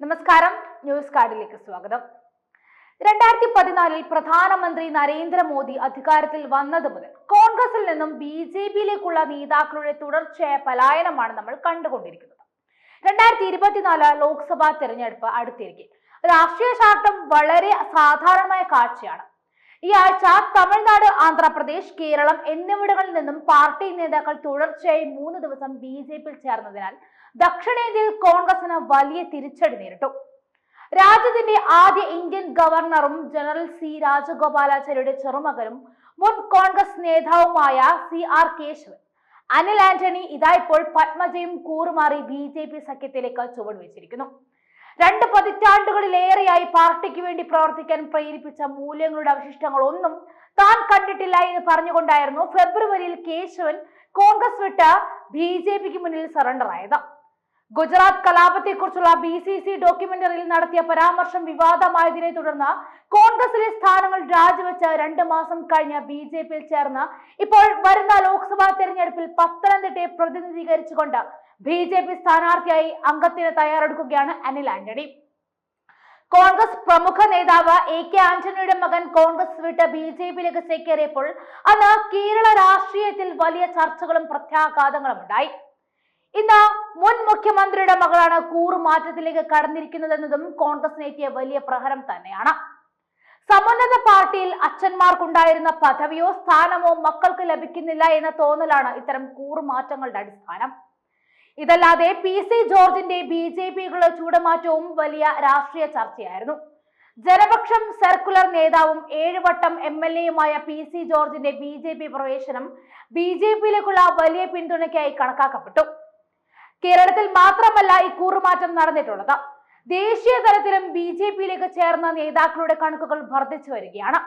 നമസ്കാരം. ന്യൂസ് കാർഡിലേക്ക് സ്വാഗതം. രണ്ടായിരത്തി പതിനാലിൽ പ്രധാനമന്ത്രി നരേന്ദ്രമോദി അധികാരത്തിൽ വന്നത് മുതൽ കോൺഗ്രസിൽ നിന്നും ബി ജെ പിയിലേക്കുള്ള നേതാക്കളുടെ തുടർച്ചയായ പലായനമാണ് നമ്മൾ കണ്ടുകൊണ്ടിരിക്കുന്നത്. രണ്ടായിരത്തി ഇരുപത്തിനാല് ലോക്സഭാ തെരഞ്ഞെടുപ്പ് അടുത്തിരിക്കെ. രാഷ്ട്രീയ ചാട്ടം വളരെ സാധാരണമായ കാഴ്ചയാണ്. ഈ ആഴ്ച തമിഴ്നാട് ആന്ധ്രാപ്രദേശ് കേരളം എന്നിവിടങ്ങളിൽ നിന്നും പാർട്ടി നേതാക്കൾ തുടർച്ചയായി മൂന്ന് ദിവസം ബി ജെ പിയിൽ ചേർന്നതിനാൽ ദക്ഷിണേന്ത്യയിൽ കോൺഗ്രസിന് വലിയ തിരിച്ചടി നേരിട്ടു. രാജ്യത്തിന്റെ ആദ്യ ഇന്ത്യൻ ഗവർണറും ജനറൽ സി രാജഗോപാലാചാര്യയുടെ ചെറുമകനും മുൻ കോൺഗ്രസ് നേതാവുമായ സി ആർ കേശവൻ അനിൽ ആന്റണി ഇതാ ഇപ്പോൾ പത്മജയും കൂറുമാറി ബി ജെ പി സഖ്യത്തിലേക്ക് ചുവടുവെച്ചിരിക്കുന്നു. രണ്ട് പതിറ്റാണ്ടുകളിലേറെയായി പാർട്ടിക്ക് വേണ്ടി പ്രവർത്തിക്കാൻ പ്രേരിപ്പിച്ച മൂല്യങ്ങളുടെ അവശിഷ്ടങ്ങൾ ഒന്നും താൻ കണ്ടിട്ടില്ല എന്ന് പറഞ്ഞുകൊണ്ടായിരുന്നു ഫെബ്രുവരിയിൽ കേശവൻ കോൺഗ്രസ് വിട്ട് ബി ജെ പിക്ക് മുന്നിൽ സറണ്ടർ ആയത്. ഗുജറാത്ത് കലാപത്തെക്കുറിച്ചുള്ള ബി സി സി ഡോക്യുമെന്ററിയിൽ നടത്തിയ പരാമർശം വിവാദമായതിനെ തുടർന്ന് കോൺഗ്രസിലെ സ്ഥാനങ്ങൾ രാജിവെച്ച് രണ്ട് മാസം കഴിഞ്ഞ ബി ജെ പിയിൽ ചേർന്ന് ഇപ്പോൾ വരുന്ന ലോക്സഭാ തെരഞ്ഞെടുപ്പിൽ പത്തനംതിട്ടയെ പ്രതിനിധീകരിച്ചുകൊണ്ട് ബി ജെ പി സ്ഥാനാർത്ഥിയായി അംഗത്തിന് തയ്യാറെടുക്കുകയാണ് അനിൽ ആന്റണി. കോൺഗ്രസ് പ്രമുഖ നേതാവ് എ കെ ആന്റണിയുടെ മകൻ കോൺഗ്രസ് വിട്ട് ബി ജെ പിയിലേക്ക് ചേക്കേറിയപ്പോൾ അന്ന് കേരള രാഷ്ട്രീയത്തിൽ വലിയ ചർച്ചകളും പ്രത്യാഘാതങ്ങളും ഉണ്ടായി. ഇന്ന് മുൻ മുഖ്യമന്ത്രിയുടെ മകളാണ് കൂറുമാറ്റത്തിലേക്ക് കടന്നിരിക്കുന്നതെന്നതും കോൺഗ്രസിന് എത്തിയ വലിയ പ്രഹരം തന്നെയാണ്. സമുന്നത പാർട്ടിയിൽ അച്ഛന്മാർക്കുണ്ടായിരുന്ന പദവിയോ സ്ഥാനമോ മക്കൾക്ക് ലഭിക്കുന്നില്ല എന്ന തോന്നലാണ് ഇത്തരം കൂറുമാറ്റങ്ങളുടെ അടിസ്ഥാനം. ഇതല്ലാതെ പി സി ജോർജിന്റെ ബി ജെ പികളുടെ ചൂടമാറ്റവും വലിയ രാഷ്ട്രീയ ചർച്ചയായിരുന്നു. ജനപക്ഷം സർക്കുലർ നേതാവും ഏഴുവട്ടം എം എൽ എയുമായ പി സി ജോർജിന്റെ ബി ജെ പി പ്രവേശനം ബി ജെ പിയിലേക്കുള്ള വലിയ പിന്തുണയ്ക്കായി കണക്കാക്കപ്പെട്ടു. കേരളത്തിൽ മാത്രമല്ല ഈ കൂറുമാറ്റം നടന്നിട്ടുള്ളത്. ദേശീയ തലത്തിലും ബി ജെ പിയിലേക്ക് ചേർന്ന നേതാക്കളുടെ കണക്കുകൾ വർദ്ധിച്ചു വരികയാണ്.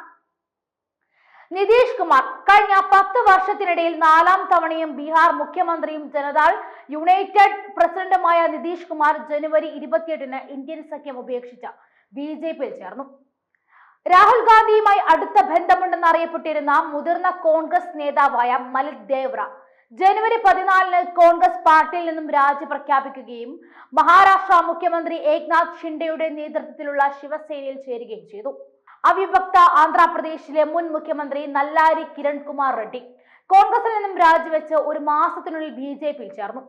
നിതീഷ് കുമാർ കഴിഞ്ഞ പത്ത് വർഷത്തിനിടയിൽ നാലാം തവണയും ബീഹാർ മുഖ്യമന്ത്രിയും ജനതാൾ യുണൈറ്റഡ് പ്രസിഡന്റുമായ നിതീഷ് കുമാർ ജനുവരി ഇരുപത്തിയെട്ടിന് ഇന്ത്യൻ സഖ്യം ഉപേക്ഷിച്ച ബി ജെ പിയിൽ ചേർന്നു. രാഹുൽ ഗാന്ധിയുമായി അടുത്ത ബന്ധമുണ്ടെന്ന് അറിയപ്പെട്ടിരുന്ന മുതിർന്ന കോൺഗ്രസ് നേതാവായ മലിക് ദേവ്ര ജനുവരി പതിനാലിന് കോൺഗ്രസ് പാർട്ടിയിൽ നിന്നും രാജി പ്രഖ്യാപിക്കുകയും മഹാരാഷ്ട്ര മുഖ്യമന്ത്രി ഏക്നാഥ് ഷിൻഡെയുടെ നേതൃത്വത്തിലുള്ള ശിവസേനയിൽ ചേരുകയും ചെയ്തു. അവിഭക്ത ആന്ധ്രാപ്രദേശിലെ മുൻ മുഖ്യമന്ത്രി നല്ലാരി കിരൺ കുമാർ റെഡ്ഡി കോൺഗ്രസിൽ നിന്നും രാജിവെച്ച് ഒരു മാസത്തിനുള്ളിൽ ബി ജെ പിയിൽ ചേർന്നു.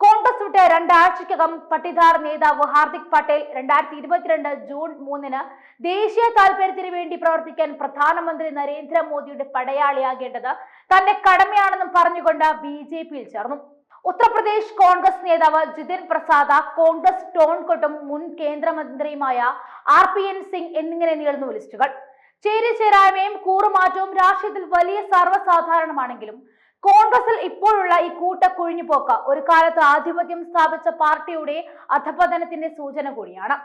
കോൺഗ്രസ് വിട്ട് രണ്ടാഴ്ചക്കകം പട്ടിദാർ നേതാവ് ഹാർദിക് പട്ടേൽ രണ്ടായിരത്തി ഇരുപത്തിരണ്ട് ജൂൺ മൂന്നിന് ദേശീയ താൽപര്യത്തിന് വേണ്ടി പ്രവർത്തിക്കാൻ പ്രധാനമന്ത്രി നരേന്ദ്രമോദിയുടെ പടയാളിയാകേണ്ടത് തന്റെ കടമയാണെന്നും പറഞ്ഞുകൊണ്ട് ബി ജെ പിയിൽ ചേർന്നു. ഉത്തർപ്രദേശ് കോൺഗ്രസ് നേതാവ് ജിതിൻ പ്രസാദ കോൺഗ്രസ് ടോൺ കൊട്ടും മുൻ കേന്ദ്രമന്ത്രിയുമായ ആർ പി എൻ സിംഗ് എന്നിങ്ങനെ നീളുന്നു ലിസ്റ്റുകൾ. ചേരിചേരായ്മയും കൂറുമാറ്റവും രാഷ്ട്രീയത്തിൽ വലിയ സർവസാധാരണമാണെങ്കിലും കോൺഗ്രസിൽ ഇപ്പോഴുള്ള ഈ കൂട്ടക്കുഴിഞ്ഞുപോക്ക് ഒരു കാലത്ത് ആധിപത്യം സ്ഥാപിച്ച പാർട്ടിയുടെ അധപതനത്തിന്റെ സൂചന കൂടിയാണ്.